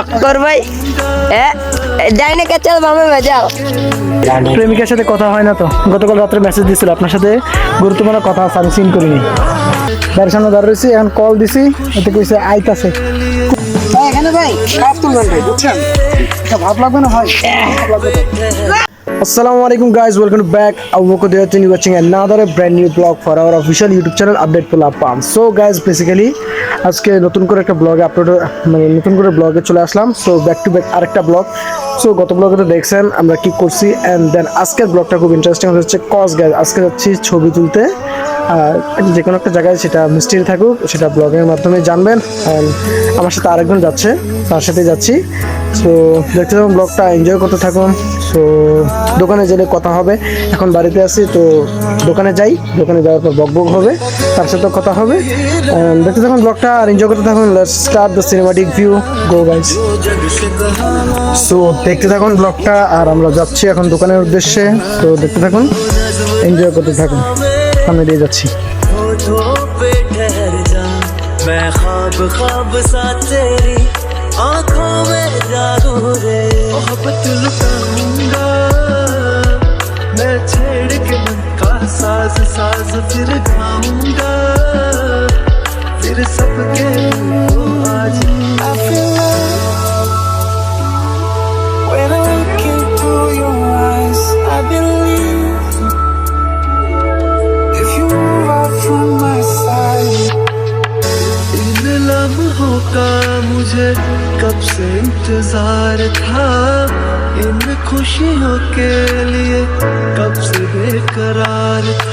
অক্কর ভাই। ডাইনে কাছে মামে বাজাও প্রেমিকার সাথে কথা হয় না তো? গতকাল রাত্রে মেসেজ দিছিল আপনার সাথে গুরুত্বপূর্ণ কথা আছে আমি সিন করিনি। বাড়ির সামনে দাঁড়িয়ে রয়েছি এখন কল দিছি এতে কইছে আইতাছে। এখানে ভাই কাজ তুলবেন ভাই বুঝছেন? ভাব লাগবে না ভাই? আসসালামু আলাইকুম গাইজ ওয়েলকাম ব্যাক আবুবকর দেওয়ার you watching new blog for our official YouTube channel update ফুল পাম সো গাইজ বেসিক্যালি আজকে নতুন করে একটা ব্লগে আপলোড মানে নতুন করে ব্লগে চলে আসলাম। সো ব্যাক টু ব্যাক আরেকটা ব্লগ সো গত ব্লগে তো দেখছেন আমরা কি করছি। অ্যান্ড দেন আজকের ব্লগটা খুব ইন্টারেস্টিং হচ্ছে কস গ্যাস আজকে যাচ্ছি ছবি তুলতে। যে কোনো একটা জায়গায় সেটা মিস্ট্রি থাকুক, সেটা ব্লগের মাধ্যমে জানবেন। আমার সাথে আরেকজন যাচ্ছে, তার সাথে যাচ্ছি। সো দেখতে থাকুন ব্লগটা এনজয় করতে থাকুন সো দোকানে গেলে কথা হবে এখন বাড়িতে আছি তো দোকানে যাই দোকানে যাওয়ার পর বক বক হবে তার সাথে কথা হবে And দেখতে থাকুন ব্লগটা আর এনজয় করতে থাকুন let's start the cinematic view go guys so দেখতে থাকুন ব্লগটা আর আমরা যাচ্ছি এখন দোকানের উদ্দেশ্যে তো দেখতে থাকুন এনজয় করতে থাকুন সামনে দিয়ে যাচ্ছি होठों पे ठहर जा मैं ख्वाब ख्वाब सा तेरी आंखों में जादू रे मोहब्बत लुटाऊंगा मैं छेड़ के मन का साज साज फिर गाऊंगा फिर सबके हो आज I feel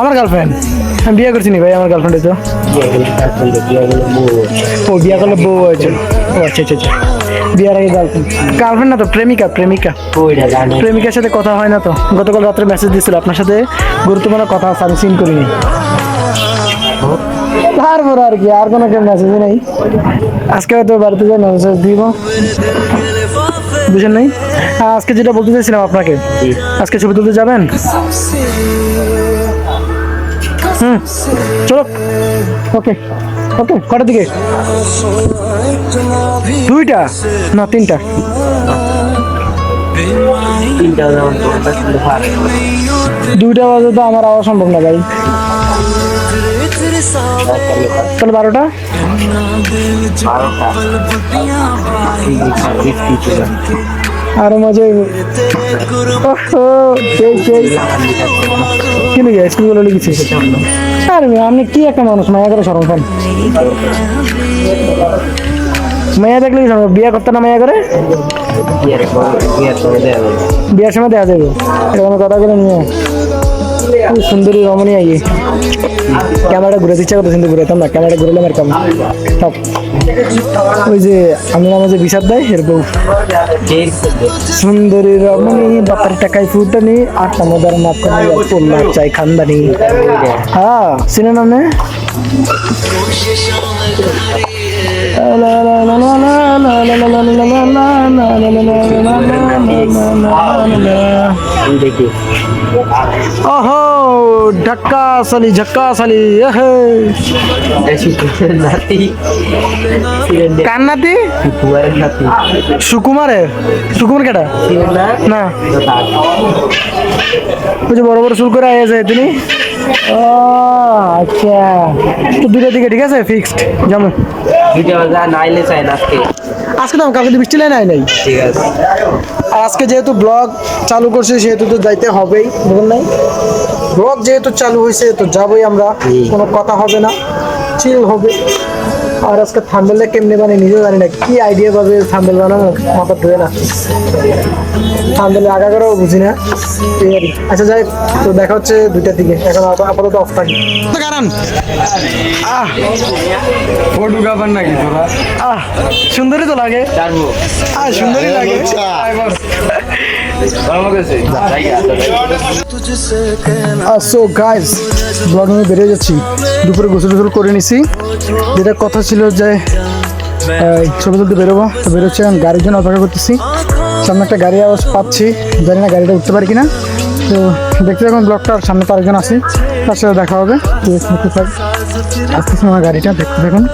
আমার গার্লফ্রেন্ড আমি বিয়ে করছি নি ভাই, আমার গার্লফ্রেন্ড তো। ও, বিয়ে করলে বউ হয়েছে ও আচ্ছা আচ্ছা আচ্ছা। বিয়ার আগে গার্লফ্রেন্ড গার্লফ্রেন্ড না তো, প্রেমিকা প্রেমিকা। প্রেমিকার সাথে কথা হয় না তো। গতকাল রাত্রে মেসেজ দিছিল আপনার সাথে। গুরুত্বপূর্ণ কথা আছে, আমি সিন করিনি। তারপর আর কি, আর কোনো কেউ মেসেজ নেই। আজকে হয়তো বাড়িতে যাই মেসেজ দিব। বুঝেন নাই? আজকে যেটা বলতে চাইছিলাম আপনাকে, আজকে ছবি তুলতে যাবেন? হুম চলো। ওকে ওকে কটার দিকে? দুইটা? না তিনটা। দুইটা বাজে তো আমার আওয়া সম্ভব না ভাই। তাহলে বারোটা? আরও মজা কি লিখে স্কুলগুলো লিখেছি আর আপনি কি একটা মানুষ? মায়া করে সরম খান। মায়া দেখলে সরম? বিয়ে করতে না মায়া করে? বিয়ের সময় দেখা যাবে। এটা কোনো নিয়ে খুব সুন্দরী রমণী আইয়ে। ক্যামেরাটা ঘুরে ইচ্ছা করতে কিন্তু ঘুরেতাম না? ক্যামেরাটা ঘুরলে আমার কেমন সব ওই যে আমি নামে যে বিষাদ দেয় এরকম সুন্দরী রমণী, বাপার টাকায় ফুটানি আটটা মদার মাপ করে পড়লা চাই খানদানি। হ্যাঁ চিনে নাম নে। ওহো ঢাক্কা সালি ঝক্কা সালি এহে কার নাতি সুকুমারের সুকুমার কেটা না। ওই যে বড় বড় শুরু করে আইয়াছে তিনি। ও আচ্ছা। তো দুটোর দিকে ঠিক আছে? ফিক্সড যেমন আজকে। তো কালকে বৃষ্টি লাইন নাই নাই? ঠিক আছে। আর আজকে যেহেতু ব্লগ চালু করছে সেহেতু তো যাইতে হবেই বুঝলেন নাই? ব্লগ যেহেতু চালু হয়েছে তো যাবোই আমরা। কোনো কথা হবে না। চিল হবে। আর আজকে থাম্বেলটা কেমনে বানাই নিজে জানি না। কি আইডিয়া পাবে থাম্বেল বানানো মাথা ধুয়ে না থাম্বেল আগা করেও বুঝি না। আচ্ছা যাই তো দেখা হচ্ছে দুইটার দিকে। এখন আপাতত অফ থাকি। আহ ফটো কাপার নাকি তোরা? আহ সুন্দরই তো লাগে। আহ সুন্দরই লাগে। সো গাইস ব্লগ আমি বেরিয়ে যাচ্ছি। দুপুরে গোসল গোসল করে নিছি। যেটা কথা ছিল যে ছবি তুলতে বেরোবো, তো বেরোচ্ছি আমি গাড়ির জন্য অপেক্ষা করতেছি। সামনে একটা গাড়ি আওয়াজ পাচ্ছি, জানি না গাড়িটা উঠতে পারি কিনা। তো দেখতে এখন ব্লকটা আর সামনে তো আরেকজন আসি তার সাথে দেখা হবে। আসতেছি আমার গাড়িটা, দেখতে থাকুন।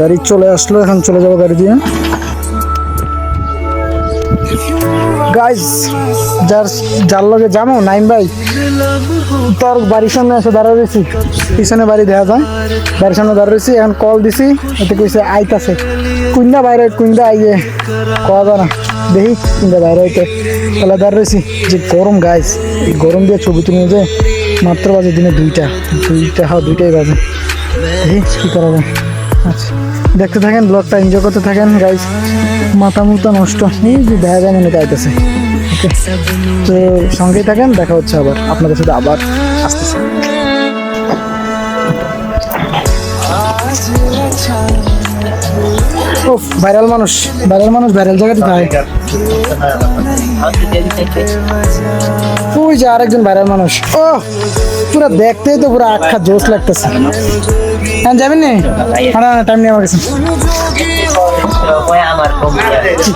গাড়ি চলে আসলো, এখন চলে যাব গাড়ি দিয়ে। গাইজ যার যার লগে যাব নাইম ভাই, তোর বাড়ির সামনে এসে দাঁড়া রয়েছি। পিছনে বাড়ি দেখা যায়। বাড়ির সামনে দাঁড়া রয়েছি, এখন কল দিছি, এতে কইছে আইতাছে। কুইন্দা বাইরে কুইন্দা আইয়ে কওয়া যায় না। দেখি, কুইন্দা বাইরে হইতে। তাহলে দাঁড়া রয়েছি। যে গরম গাইজ এই গরম দিয়ে ছবি তুলে যে, মাত্র বাজে দিনে দুইটা। দুইটা হ্যাঁ দুইটাই বাজে। দেখি, কী করা যায়। দেখতে থাকেন ব্লগটা এনজয় করতে থাকেন গাইজ মাথা মুথা নষ্ট। এই যে দেখা যায় মনে গাইতেছে ওকে তো সঙ্গেই থাকেন, দেখা হচ্ছে আবার। আপনাদের সাথে আবার আসতেছে। ভাইরাল মানুষ ভাইরাল মানুষ ভাইরাল জায়গাতে থাকে ওই যে আরেকজন ভাইরাল মানুষ। ও পুরো দেখতেই তো পুরো আখ্যা জোশ লাগতেছে। হ্যাঁ যাবি না? হ্যাঁ টাইম নেই আমার কাছে।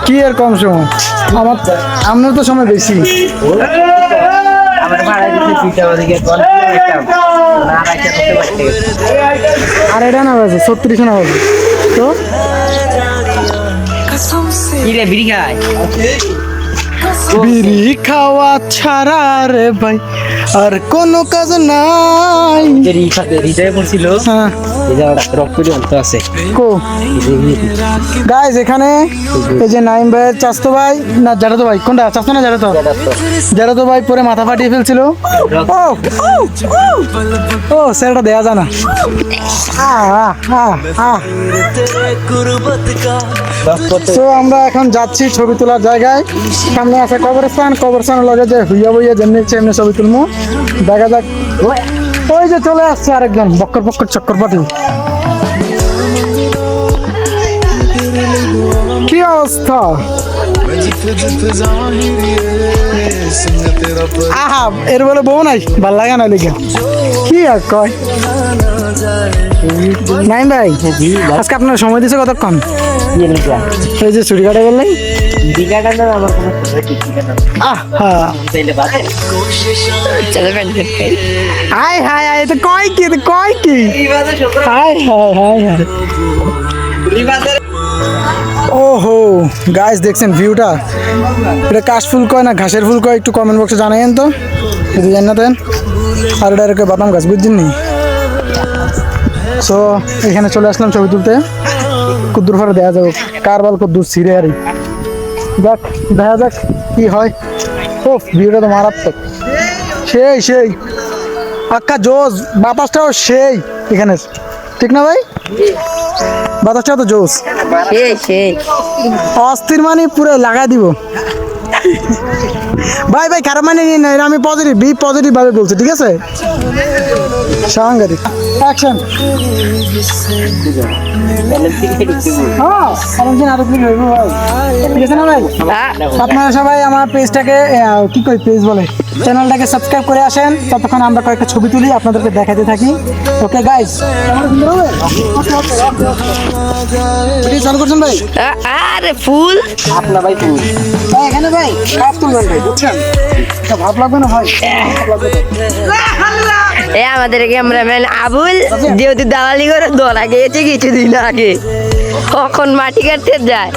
কি আর কম সময়? আমার আপনার তো সময় বেশি। আর এটা না বাজে ছত্রিশ না বাজে। তো? কিরে বিড়ি খাওয়া ছাড়া রে ভাই। আর কোন কাজ নাই। হৃদয় হ্যাঁ। কো? এখানে এই যে ভাই না ভাই কোনটা? না ভাই পরে মাথা ফাটিয়ে ফেলছিল। তো আমরা এখন যাচ্ছি ছবি তোলার জায়গায়। সামনে আছে কবরস্থান। কবরস্থান লগে যে হুইয়া বইয়া যেমনি ছবি তুলবো দেখা যাক। ওই যে চলে আসছে আরেকজন বক্কর বক্কর চক্কর পাটি কি অবস্থা? আহা এর বলে বউ নাই ভালো লাগে না লিখে কি আর কয়? নাই ভাই আজকে আপনার সময় দিছে কতক্ষণ? এই যে চুরি কাটা বললেন বিঘাটা না আমার কোনো ঠিকানা আহ। হ্যাঁ চাইলে বাদে চলে ফ্রেন্ড হাই হাই হাই এটা কয় কি কয় কি? হাই হাই হাই হাই ওহো গাছ দেখছেন ভিউটা এটা কাশ ফুল কয় না ঘাসের ফুল কয়? একটু কমেন্ট বক্সে জানাইন তো। যদি জান না দেন আর এটা এরকম বাদাম গাছ বুঝছেন নি? সো এখানে চলে আসলাম ছবি তুলতে। কুদ্দুর ফারে দেখা যাবে। কার বল কুদ্দুর ছিঁড়ে আরি যাক দেখা যাক কি হয়। ও ভিউটা তো মারাত্মক। সেই সেই। আক্কা জোস বাতাসটাও সেই। এখানে ঠিক না ভাই? বাতাসটাও তো জোস অস্থির মানে পুরো লাগাই দিব। ভাই ভাই খারাপ মানে নিয়ে না আমি পজিটিভ বি পজিটিভ ভাবে বলছি ঠিক আছে? সাংঘাতিক। অ্যাকশন আপনারা সবাই আমার পেজটাকে কি কই পেজ বলে? চ্যানেলটাকে সাবস্ক্রাইব করে আসেন। ততক্ষণ আমরা কয়েকটা ছবি তুলি আপনাদেরকে দেখাতে থাকি। ওকে গাইজ চালু করছেন ভাই? আরে ফুল। আপনার ভাই ফুল। ভাই এখানে ভাই তুলবেন ভাই বুঝছেন? ভাব লাগবে না ভাই? এ আমাদের ক্যামেরাম্যান আবুল যেহেতু দালালি করে ধরা গিয়েছে কিছুদিন আগে। কখন মাটি কাটতে যায়?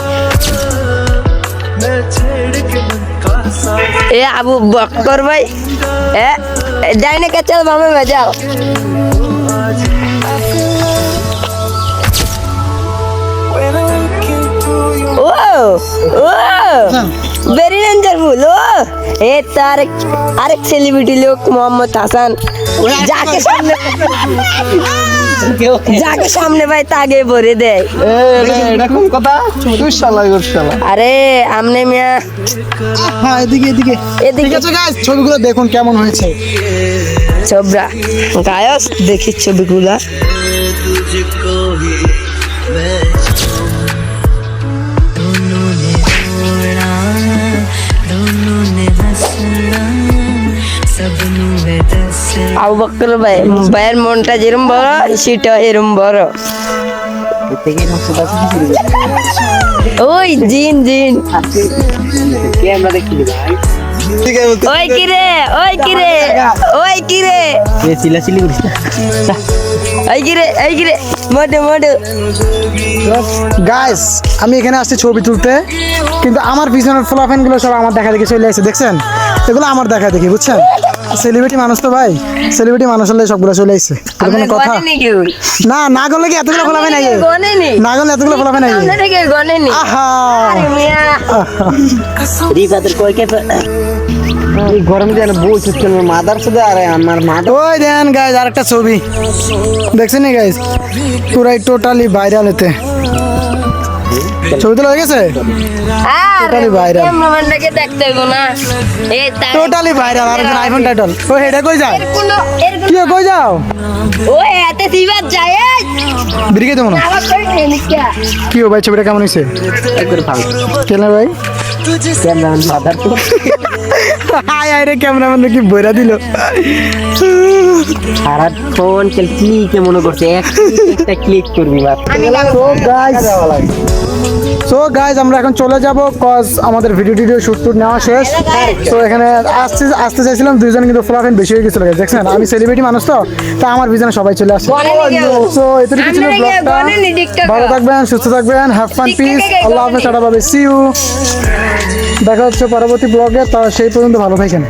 এ আবু বক্কর ভাই এ যাই না কে চল মামে বাজাও ও ও ভেরি ডেঞ্জার ফুল ও এ তার আরেক সেলিব্রিটি লোক মোহাম্মদ হাসান। যাকে সামনে যাকে সামনে ভাই তাকে ভরে দেয়। এরকম কথা? শালা শালা আরে আমনে মিয়া। হ্যাঁ এদিকে এদিকে। এদিকে। ছবিগুলো দেখুন কেমন হয়েছে। ছবরা গায়স দেখি ছবিগুলা। আবু বকর ভাই মনটা যেরম বড় সেটা এরম বড়। ওই জিন জিন। ওই কিরে ওই কিরে ওই কিরে ওই কিরে ওই কিরে মোটে মোটে গাইস আমি এখানে আসছি ছবি তুলতে, কিন্তু আমার পিছনের ফ্লোফ্যানগুলো সব আমার দেখা দেখি চলে আসছে দেখছেন? এগুলো আমার দেখা দেখি, বুঝছেন? সেলিব্রিটি মানুষ তো ভাই। সেলিব্রিটি মানুষ হলে সবগুলো চলে আমরা কোনো কথা? না না করলে কি এতগুলো আইয়ে গনে নি? করলে এতগুলো থেকে গনে আহা মিয়া এই গরম দিয়ে বলছিস কেন মাদার সাথে আরে আমার মাদার ওই দেন গাইজ আরেকটা ছবি। দেখছেন নি গাইজ পুরাই টোটালি ভাইরাল এতে। ছবি তোলা হয়ে গেছে? আরে Totally viral. ক্যামেরাম্যানটাকে দেখতে হইব না। এই টোটালি ভাইরাল আর একজন আইফোন টাইটল ও হেডে কই এর কি কই যাও? ও এতে সিবার যায় বিরিকে দেবো না। কি ও ভাই ছবিটা কেমন হয়েছে? একবার ভালো কেন ভাই? ক্যামেরাম্যান মাদার তো। হাই হাই রে ক্যামেরাম্যান কি বইরা দিল। সারাক্ষণ খেল ক্লিকে মনে করছে? একটা ক্লিক করবি মাত্র। আমি সো গাইজ আমরা এখন চলে যাব কজ আমাদের ভিডিও টিডিও শুট টুট নেওয়া শেষ তো এখানে আসতে আসতে চাইছিলাম দুইজন কিন্তু ফ্লাফেন বেশি হয়ে গেছিল দেখছেন আমি সেলিব্রিটি মানুষ তো তা আমার ভিজনে সবাই চলে আসে। সো এতটুকু ছিল ব্লগটা। ভালো থাকবেন সুস্থ থাকবেন হ্যাভ ফান পিস আল্লাহ হাফেজ। টাটা বাই সি ইউ দেখা হচ্ছে পরবর্তী ব্লগে তা সেই পর্যন্ত ভালো থাকেন